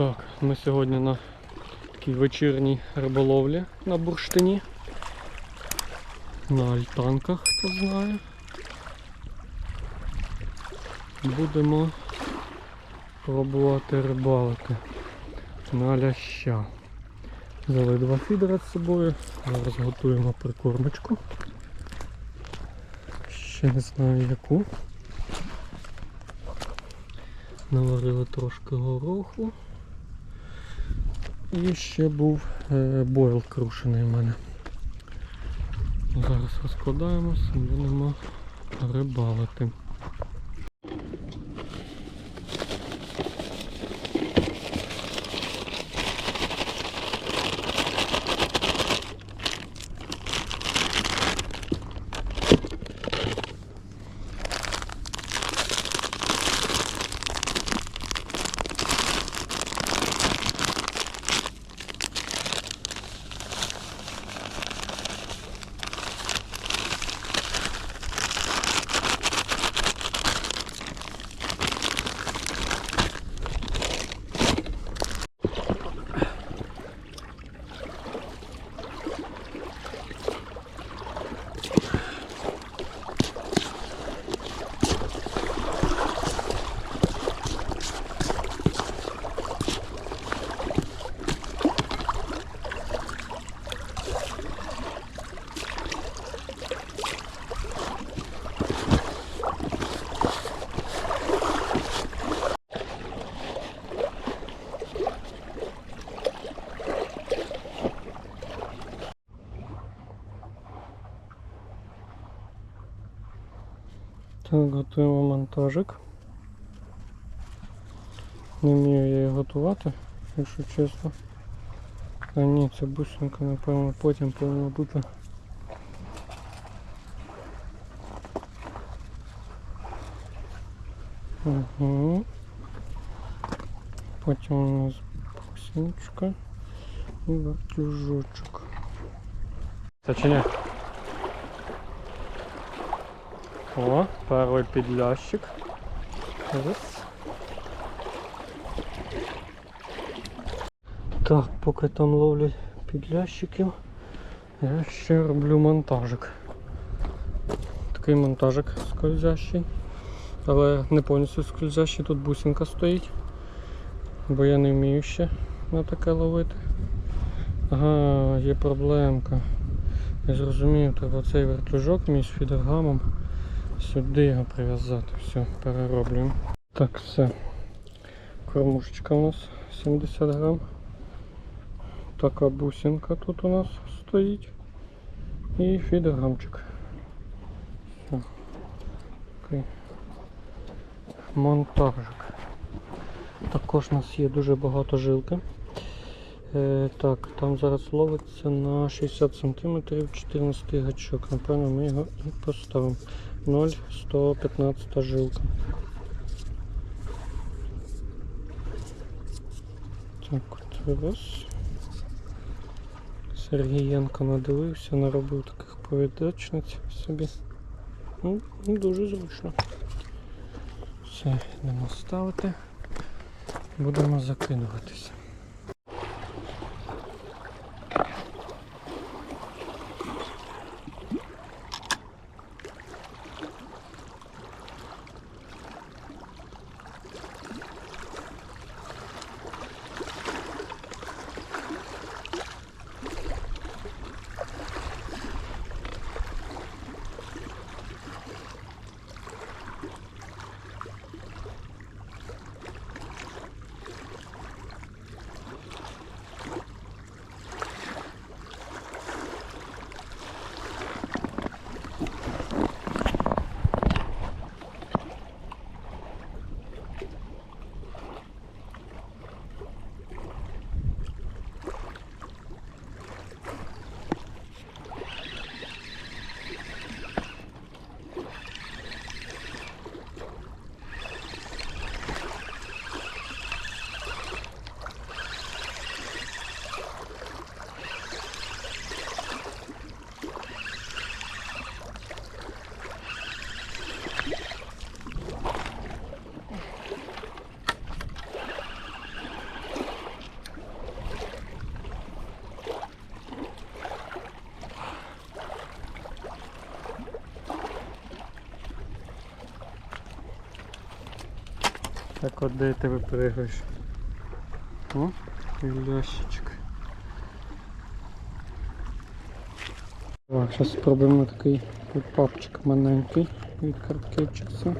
Так, ми сьогодні на такій вечірній риболовлі на бурштині. На альтанках, хто знає. Будемо пробувати рибалити на ляща. Взяли два фідера з собою. Зараз готуємо прикормочку. Ще не знаю яку. Наварили трошки гороху. І ще був е, бойл крушений в мене. Зараз розкладаємося і будемо рибалити. готуємо монтажик. Не вмію я її готувати, якщо чесно. А ні, ця бусинка, напевно, потім повинна бути. Угу. Потім у нас бусиночка і вертюжочок. Це чи ні? О, перший підлящик. Раз. Так, поки там ловлять підлящиків, я ще роблю монтажик. Такий монтажик скользящий. Але не повністю скользящий, тут бусинка стоїть. Бо я не вмію ще на таке ловити. Ага, є проблемка. Я зрозумів, треба цей вертлюжок між фідергамом сюди його прив'язати. Все, перероблюємо. Так, все. Кормушечка у нас 70 грам. Така бусинка тут у нас стоїть. І фідергамчик. Все. Такий монтажик. Також у нас є дуже багато жилки. Е, так, там зараз ловиться на 60 см 14 гачок. Напевно, ми його і поставимо. 0,115 жилка. Так, от раз. Сергієнко надивився, наробив таких повідачниць собі. Ну, ну, дуже зручно. Все, йдемо ставити. Будемо закидуватися. Так от де ти випригаєш. О, лящичок. Так, зараз спробуємо такий папчик маленький від карткетчикса.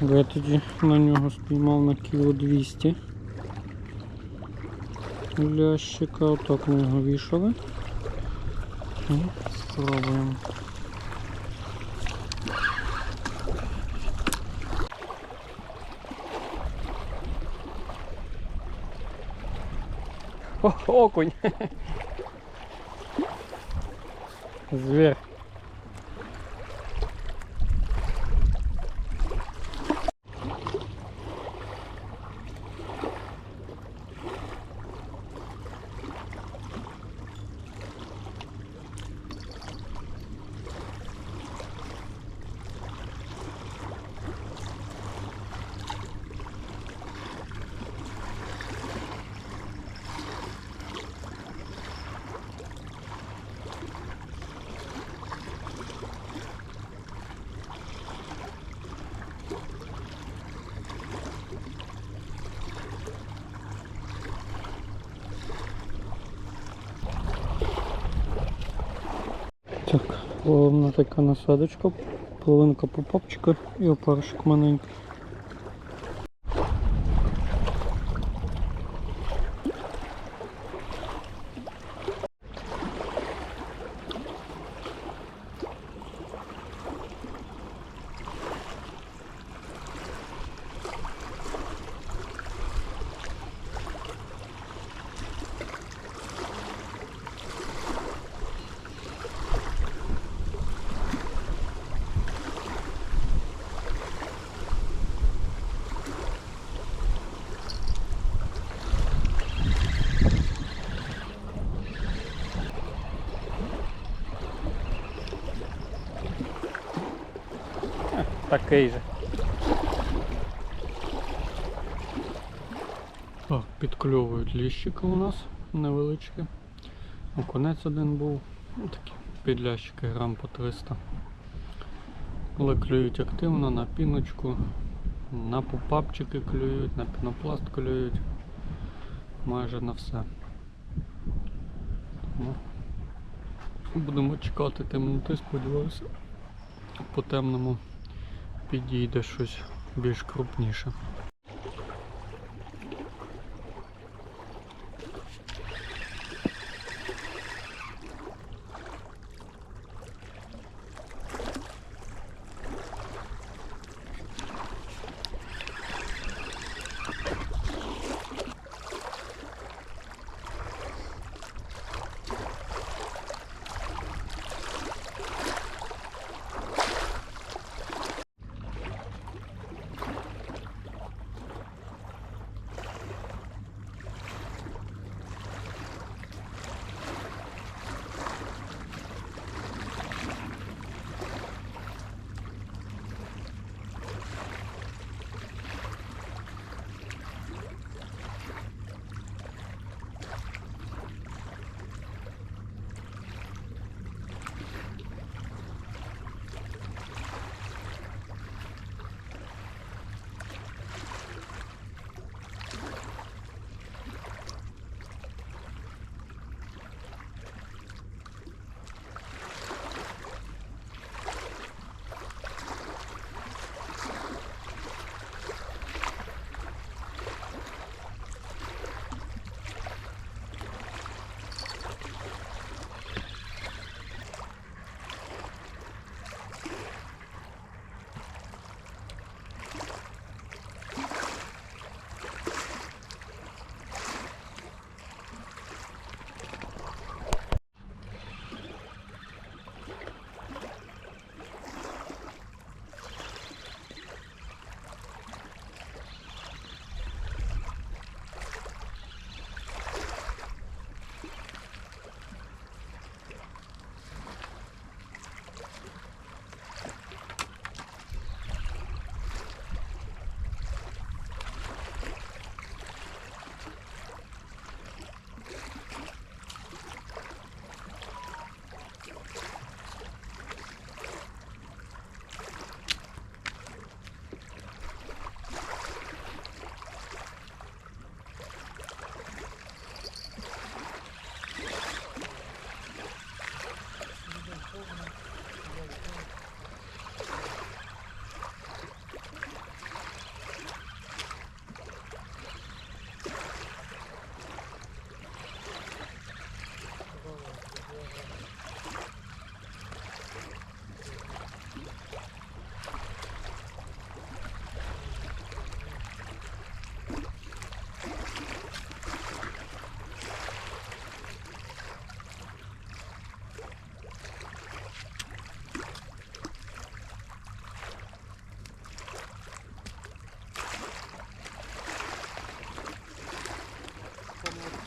Я тоді на нього спіймав на кіло 200 лящика, отак ми його вішали. І спробуємо. О, окунь! Зверь. Так, головна така насадочка, половинка попапчика і опаршик маленький. Такий же. Так, підкльовують ліщики у нас невеличкі. Окунець один був. Ну, такі підлящики грам по 300. Але клюють активно на піночку, на попапчики клюють, на пінопласт клюють. Майже на все. Тому будемо чекати темноти, сподіваюся. По темному підійде щось більш крупніше.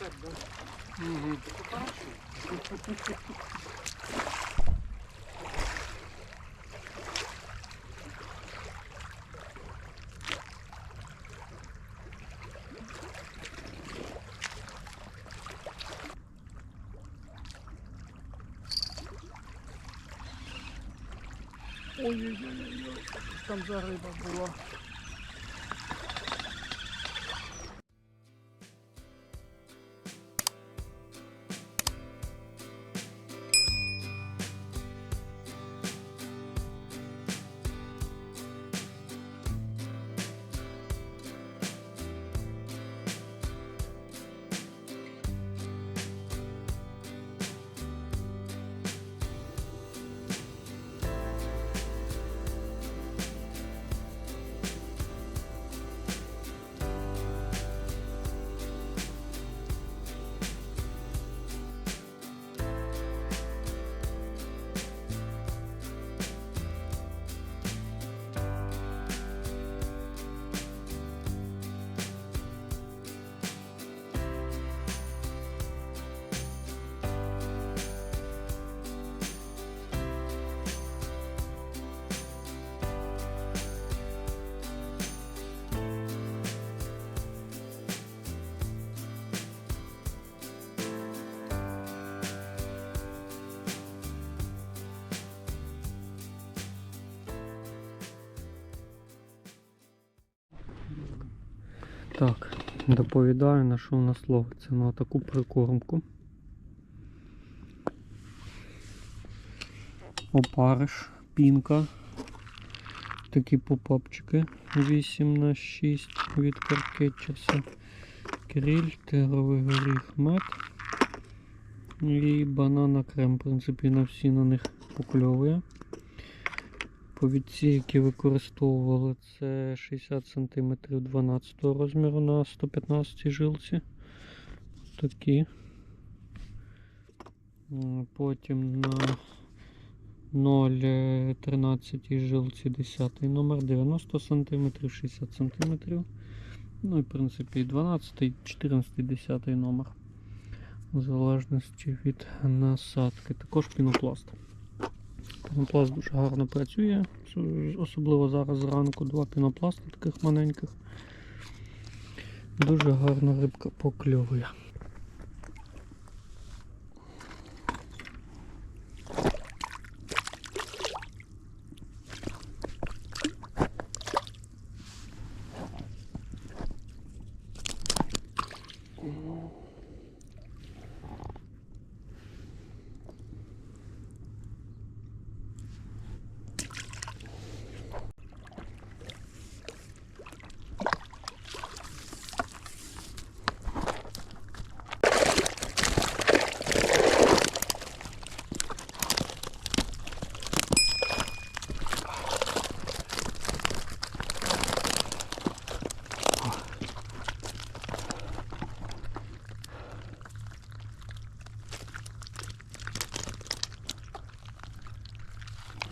нет, да? Угу. Это хорошо. Ой-ой-ой, там загриба була. Так, доповідаю, на що у нас ловиться на таку прикормку. Опариш, пінка. Такі попапчики 8 на 6 від каркетчаса. Кріль, тигровий горіх, мед. І банана крем, в принципі, на всі на них покльовує. Повідці, які використовували, це 60 см 12 розміру на 115 жилці. Такі. Потім на 0,13 жилці 10 номер 90 см, 60 см. Ну і в принципі 12, 14, 10 номер. В залежності від насадки. Також пінопласт. Пінопласт дуже гарно працює, особливо зараз зранку два пінопласти таких маленьких. Дуже гарно рибка покльовує.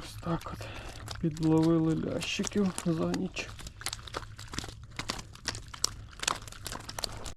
Ось так от підловили лящиків за ніч.